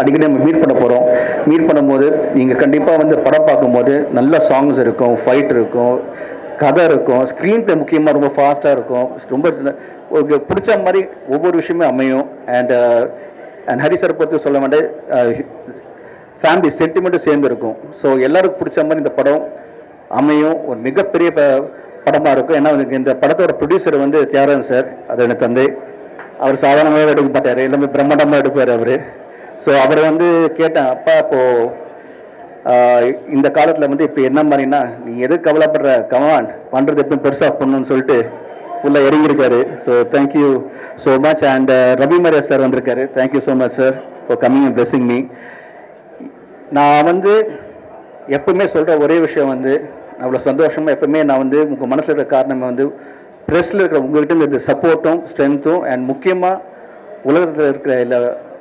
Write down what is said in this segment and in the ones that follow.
அடிக்கடி நம்ம மீட் பண்ண போகிறோம் மீட் பண்ணும்போது நீங்கள் கண்டிப்பாக வந்து படம் பார்க்கும்போது நல்ல சாங்ஸ் இருக்கும் ஃபைட் இருக்கும் கதை இருக்கும் ஸ்க்ரீன் ப்ளே முக்கியமாக ரொம்ப ஃபாஸ்ட்டாக இருக்கும். ரொம்ப உங்களுக்கு பிடிச்ச மாதிரி ஒவ்வொரு விஷயமே அமையும். அண்ட் அண்ட் ஹரி சார் பற்றி சொல்ல வேண்டிய ஃபேமிலி சென்டிமெண்ட்டும் சேர்ந்து இருக்கும். ஸோ எல்லாருக்கும் பிடிச்ச மாதிரி இந்த படம் அமையும். ஒரு மிகப்பெரிய ப படமாக இருக்கும். ஏன்னா இந்த படத்தோட ப்ரொடியூசர் வந்து தியாகராஜன் சார் அது எனக்கு தந்தை. அவர் சாதாரணமாக எடுக்க மாட்டார். எல்லாமே பிரம்மாண்டமாக எடுப்பார் அவர். ஸோ அவரை வந்து கேட்டேன் அப்பா இப்போது இந்த காலத்தில் வந்து இப்போ என்ன மாதிரின்னா நீ எது கவலைப்படுற? கமான் பண்ணுறது எப்பவும் பெருசாக பண்ணணும்னு சொல்லிட்டு ஃபுல்லாக இறங்கியிருக்காரு. So thank you so much and Ravi Maria sir வந்திருக்காரு. Thank you so much sir for coming and blessing me நான் வந்து எப்பவுமே சொல்கிற ஒரே விஷயம் வந்து அவ்வளோ சந்தோஷமாக எப்பவுமே நான் வந்து உங்கள் மனசில் இருக்கிற காரணம் வந்து ப்ரெஸ்ஸில் இருக்கிற உங்கள்கிட்ட இருந்த சப்போர்ட்டும் ஸ்ட்ரென்த்தும் அண்ட் முக்கியமாக உலகத்தில் இருக்கிற எல்லா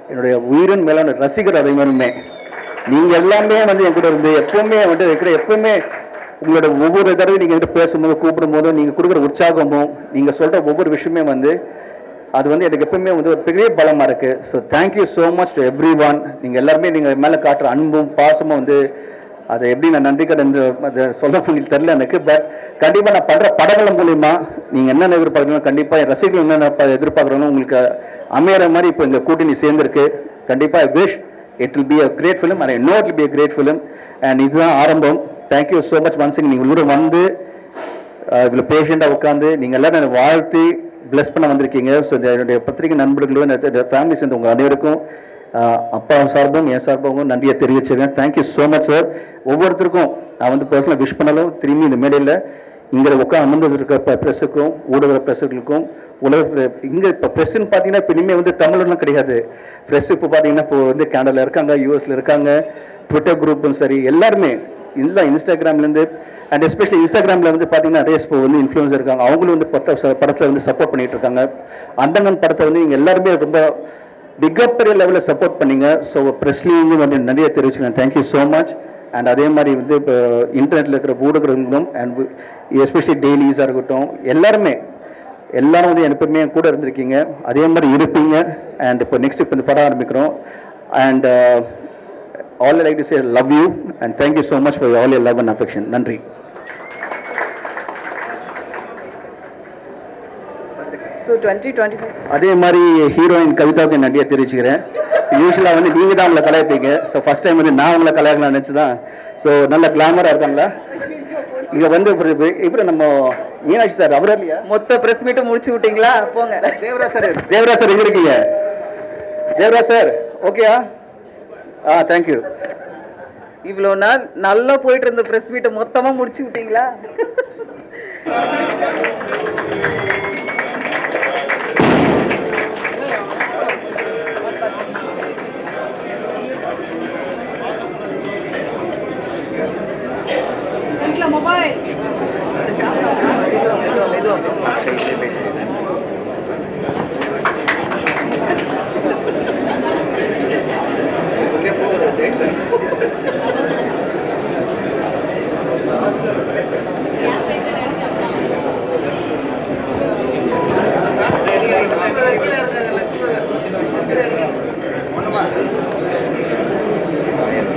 என்னுடைய உயிரின் மேலான ரசிகர் அனைவருமே நீங்கள் எல்லாமே வந்து என் கூட இருந்து எப்பவுமே வந்து இருக்கிற எப்பவுமே உங்களோட ஒவ்வொரு தடவை நீங்கள் வந்து பேசும்போது கூப்பிடும் போதும் நீங்கள் கொடுக்குற உற்சாகமும் நீங்கள் சொல்கிற ஒவ்வொரு விஷயமே வந்து அது வந்து எனக்கு எப்பவுமே வந்து ஒரு பெரிய பலமாக இருக்குது so thank you so much to everyone நீங்கள் எல்லாருமே நீங்கள் மேலே காட்டுற அன்பும் பாசமும் வந்து அதை எப்படி நான் நன்றி கடன் அதை சொல்ல முடியல தெரில எனக்கு. பட் கண்டிப்பாக நான் பண்ணுற படங்கள் மூலிமா நீங்கள் என்னென்ன எதிர்பார்க்கணும் கண்டிப்பாக ரசிகர்கள் என்னென்ன ப- எதிர்பார்க்குறோன்னு உங்களுக்கு அமையிற மாதிரி இப்போ இந்த கூட்டணி சேர்ந்துருக்கு. கண்டிப்பாக I wish it will be a great film and know it be a great film and இதுதான் ஆரம்பம். தேங்க்யூ ஸோ மச் ஒன்ஸ் நீங்கள் கூட வந்து இதில் பேஷண்ட்டாக உட்காந்து நீங்கள் எல்லாரும் என்னை வாழ்த்தி பிளஸ் பண்ண வந்திருக்கீங்க. ஸோ என்னுடைய பத்திரிகை நண்பர்களும் என்னுடைய ஃபேமிலி சேர்ந்து உங்கள் அனைவருக்கும் அப்பா சார்பும் என் சார்பாகவும் நன்றியை தெரிவிச்சிருக்கேன் thank you so much sir ஒவ்வொருத்தருக்கும் நான் வந்து பர்சனலாக விஷ் பண்ணாலும் திரும்பி இந்த மேடையில் இங்கே உட்காந்து அமர்ந்து இருக்க ப்ரெஸ்ஸுக்கும் ஊடக ப்ரெஸ்ஸுகளுக்கும் உலகத்தில் இங்கே இப்போ ப்ரெஸ்ஸுன்னு பார்த்தீங்கன்னா இப்போ இனிமேல் வந்து தமிழ்லாம் கிடையாது. ப்ரெஸ் இப்போ பார்த்தீங்கன்னா இப்போ வந்து கேனடாவில் இருக்காங்க யூஎஸில் இருக்காங்க ட்விட்டர் குரூப்பும் சரி எல்லாருமே இல்லை இன்ஸ்டாகிராம்லேருந்து அண்ட் எஸ்பெஷலி இன்ஸ்டாகிராமில் வந்து பார்த்தீங்கன்னா நிறைய இப்போ வந்து இன்ஃப்ளூயன்ஸ் இருக்காங்க. அவங்களும் வந்து பத்த படத்தில் வந்து சப்போர்ட் பண்ணிட்டு இருக்காங்க. அந்தங்கன் படத்தை வந்து இங்கே எல்லாருமே ரொம்ப மிகப்பெரிய லெவலில் சப்போர்ட் பண்ணீங்க. ஸோ ப்ரெஸ்லேயும் வந்து நிறைய தெரிவிச்சுக்கேன் thank you so much and அதே மாதிரி வந்து இப்போ இன்டர்நெட்டில் இருக்கிற ஊடகங்களும் அண்ட் எஸ்பெஷலி டெய்லிஸாக இருக்கட்டும் எல்லாருமே எல்லாரும் வந்து எப்பவுமே கூட இருந்திருக்கீங்க. அதே மாதிரி இருப்பீங்க. அண்ட் இப்போ நெக்ஸ்ட் இப்போ இந்த படம் ஆரம்பிக்கிறோம். And all like to say love you and thank you so much for all your love and affection நன்றி. அதே மாதிரி ஹீரோயின் கவிதாவுக்கு நன்றியை தெரிவிச்சுக்கிறேன். யூஸ்வலாக வந்து நீங்கள் தான் உங்களை கலாய்ப்பீங்க. ஸோ ஃபர்ஸ்ட் டைம் வந்து நான் உங்களை கலாய்க்கலாம் நினச்சி தான் ஸோ நல்ல கிளாமராக இருக்காங்களா? இங்கே வந்து இப்போ நம்ம மீனாட்சி சார் அவர் மொத்த பிரஸ் மீட்டும் முடிச்சு விட்டீங்களா? போங்க. தேவராஜ் சார் தேவராஜ் சார் எங்க இருக்கீங்க? தேவராஜ் சார் ஓகேயா ஆ? தேங்க்யூ இவ்வளோ நாள் நல்லா போயிட்டு இருந்த பிரஸ் மீட்டை மொத்தமா முடிச்சு விட்டீங்களா?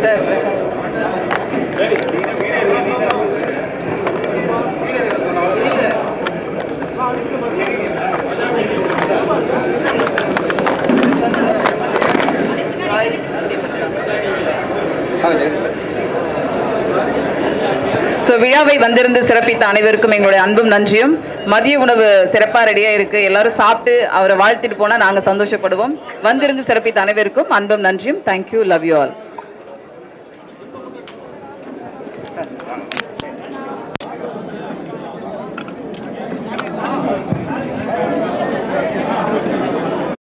சார் ஸோ விழாவை வந்திருந்து சிறப்பித்த அனைவருக்கும் எங்களுடைய அன்பும் நன்றியும். மதிய உணவு சிறப்பாக ரெடியாக இருக்குது எல்லோரும் சாப்பிட்டு அவரை வாழ்த்துட்டு போனால் நாங்கள் சந்தோஷப்படுவோம். வந்திருந்து சிறப்பித்த அனைவருக்கும் அன்பும் நன்றியும். Thank you love you all